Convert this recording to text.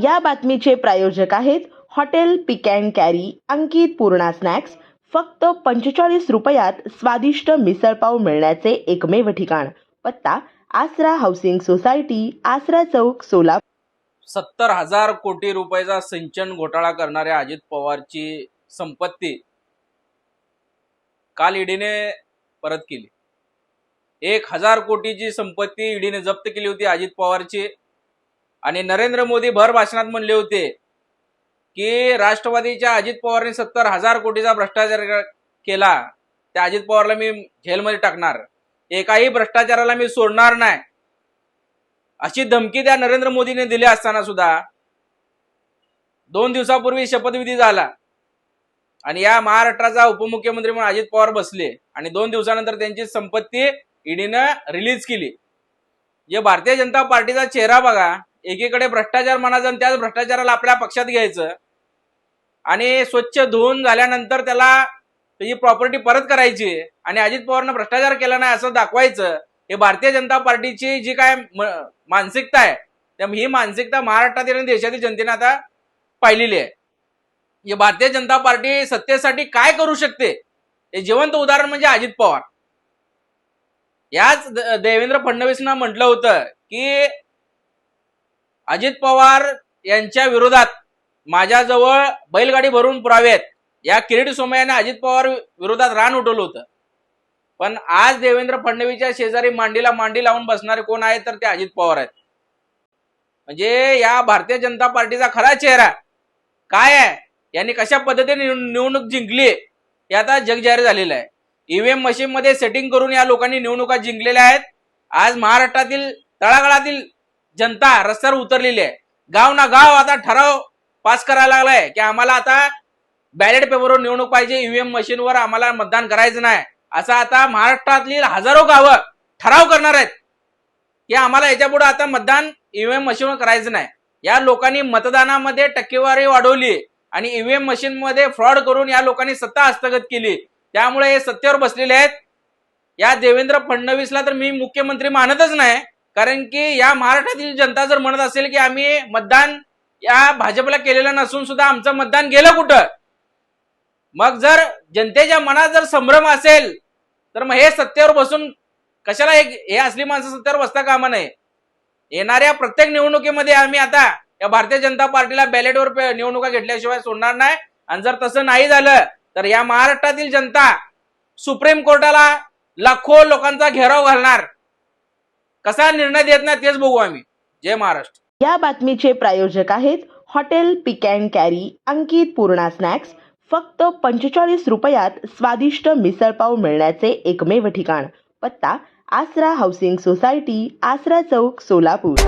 या बातमीचे प्रायोजक आहेत hotel pick and carry Ankit Purna snacks. फक्त पंचेचाळीस रुपयात स्वादिष्ट मिसळपाव मिळण्याचे एकमेव ठिकाण. पत्ता आसरा हाऊसिंग सोसायटी आसरा चौक सोलापूर. सत्तर हजार कोटी रुपयाचा सिंचन घोटाळा करणाऱ्या अजित पवारची संपत्ती काल ईडीने परत केली. एक हजार कोटीची संपत्ती ईडीने जप्त केली होती अजित पवारची. आणि नरेंद्र मोदी भर भाषणात म्हणले होते की राष्ट्रवादीच्या अजित पवारने सत्तर हजार कोटीचा भ्रष्टाचार केला त्या अजित पवारला मी झेलमध्ये टाकणार. एकाही भ्रष्टाचाराला मी सोडणार नाही. अशी धमकी त्या नरेंद्र मोदीने दिली असताना सुद्धा दोन दिवसापूर्वी शपथविधी झाला. आणि या महाराष्ट्राचा उपमुख्यमंत्री म्हणून अजित पवार बसले आणि दोन दिवसानंतर त्यांची संपत्ती ईडीनं रिलीज केली. जे भारतीय जनता पार्टीचा चेहरा बघा एकीकडे भ्रष्टाचार म्हणायचं आणि त्याच भ्रष्टाचाराला आपल्या पक्षात घ्यायचं. आणि स्वच्छ धुवून झाल्यानंतर त्याला त्याची प्रॉपर्टी परत करायची आणि अजित पवारनं भ्रष्टाचार केला नाही असं दाखवायचं हे भारतीय जनता पार्टीची जी काय मानसिकता आहे त्या ही मानसिकता महाराष्ट्रातील आणि देशातील जनतेने आता पाहिलेली आहे. हे भारतीय जनता पार्टी सत्तेसाठी काय करू शकते? हे जिवंत उदाहरण म्हणजे अजित पवार. याच द- देवेंद्र फडणवीसनं म्हटलं होतं की अजित पवार यांच्या विरोधात माझ्याजवळ बैलगाडी भरून पुरावेत. आहेत या किरीट सोमय्याने अजित पवार विरोधात रान उठवलं होतं. पण आज देवेंद्र फडणवीसच्या शेजारी मांडीला मांडी लावून बसणारे कोण आहेत तर ते अजित पवार आहेत. म्हणजे या भारतीय जनता पार्टीचा खरा चेहरा काय आहे? यांनी कशा पद्धतीने निवडणूक जिंकली हे आता जगजाहीर झालेलं आहे. ईव्हीएम मशीनमध्ये सेटिंग करून या लोकांनी निवडणुका जिंकलेल्या आहेत. आज महाराष्ट्रातील तळागाळातील जनता रस्त्यावर उतरलेली आहे. गाव ना गाव आता ठराव पास करायला लागलाय की आम्हाला आता बॅलेट पेपरवर निवडणूक पाहिजे ईव्हीएम मशीनवर आम्हाला मतदान करायचं नाही. असं आता महाराष्ट्रातली हजारो गावं ठराव करणार आहेत की आम्हाला याच्यापुढे आता मतदान ईव्हीएम मशीनवर करायचं नाही. या लोकांनी मतदानामध्ये टक्केवारी वाढवली आणि ईव्हीएम मशीन मध्ये फ्रॉड करून या लोकांनी सत्ता हस्तगत केली. त्यामुळे हे सत्तेवर बसलेले आहेत. या देवेंद्र फडणवीसला तर मी मुख्यमंत्री मानतच नाही. कारण की या महाराष्ट्रातील जनता जर म्हणत असेल की आम्ही मतदान या भाजपला केलेलं नसून सुद्धा आमचं मतदान गेलं कुठं? मग जर जनतेच्या मनात जर संभ्रम असेल तर मग हे सत्तेवर बसून कशाला एक हे असली माणसं सत्तेवर बसता कामा नये? येणाऱ्या प्रत्येक निवडणुकीमध्ये आम्ही आता या भारतीय जनता पार्टीला बॅलेटवर निवडणुका घेतल्याशिवाय सोडणार नाही. आणि जर तसं नाही झालं तर या महाराष्ट्रातील जनता सुप्रीम कोर्टाला लाखो लोकांचा घेराव घालणार. कसा निर्णय देत नाही तेच बघू आम्ही. जय महाराष्ट्र. या बातमीचे प्रायोजक आहेत hotel pick and carry Ankit Purna snacks फक्त पंचेचाळीस रुपयात स्वादिष्ट मिसळपाव मिळण्याचे एकमेव ठिकाण पत्ता आसरा हाऊसिंग सोसायटी आसरा चौक सोलापूर.